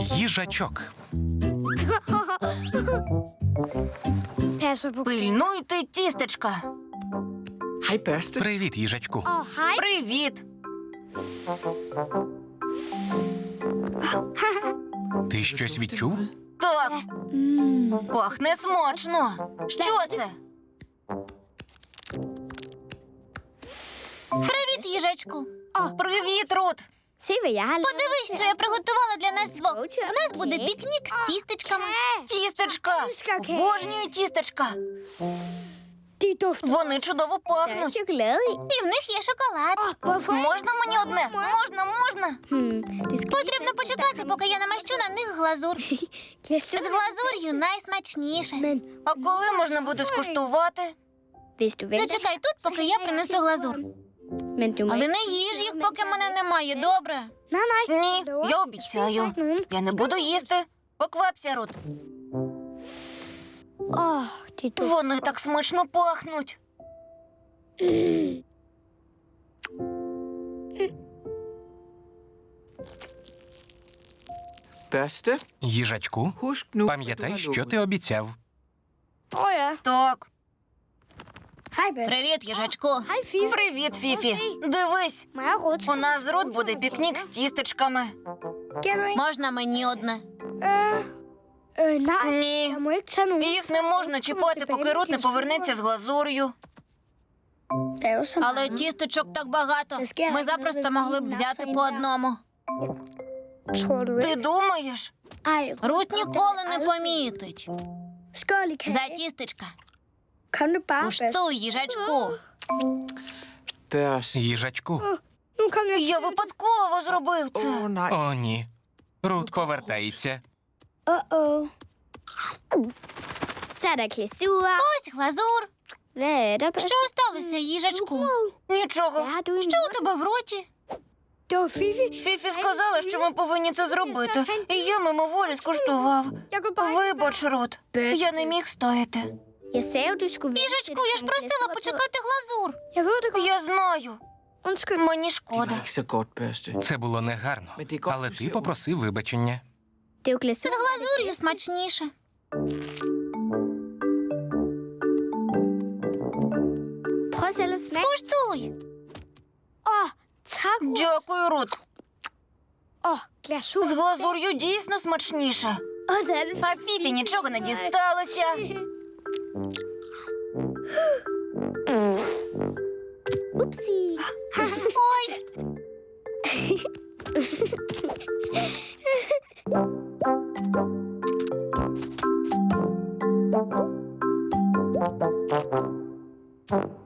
Їжачок. Пильнуйте тістечка. Привіт, їжачку. Привіт. Ти щось відчув? Так, Mm. пахне смачно. Що це? Привіт, їжачку. Привіт, Рут. Подивись, що я приготувала для нас двох. У нас буде пікнік з тістечками. Тістечка! Обожнюю тістечка. Вони чудово пахнуть. І в них є шоколад. Можна мені одне? Можна, можна. Потрібно почекати, поки я намащу на них глазур. З глазур'ю найсмачніше. А коли можна буде скуштувати? venter... чекай тут, поки я принесу глазур. Але не їж їх, поки мене немає, добре? Ні, я обіцяю. Я не буду їсти. Поквапся, Рут. Dufter. Вони так смачно пахнуть. Їжачку, пам'ятай, що ти обіцяв. Так. Привіт, їжачку. Привіт, Фіфі. Дивись, у нас з Рут буде пікнік з тістечками. Можна мені одне? Øh, nej. Ні. Їх не можна чіпати, поки Рут не повернеться з глазур'ю. Але тістечок так багато. Ми запросто могли б взяти по одному. Ти думаєш? Рут ніколи не помітить. За тістечка. Куштуй, їжачку. Børste. Їжачку. Nu kom. Я випадково зробив Åh, це. nej. О, ні. Рут повертається. Er. Ось глазур. Hvad er der, Bas? Що сталося, їжачку? Нічого. Що у тебе в роті? Фіфі сказала, що ми повинні це зробити. І я мимоволі скуштував. Вибач, Рут. Я не міг стояти. Der я ж просила почекати глазур. Я знаю. Мені шкода. Це було негарно. Er Але ти попросив вибачення. Er. З глазур'ю смачніше. Prøv selv at smage. Куштуй. Åh, tak. Ruth. Дякую, Рут. З глазур'ю дійсно смачніше. Er. А Фіфі нічого не дісталося. Oopsie. Oy.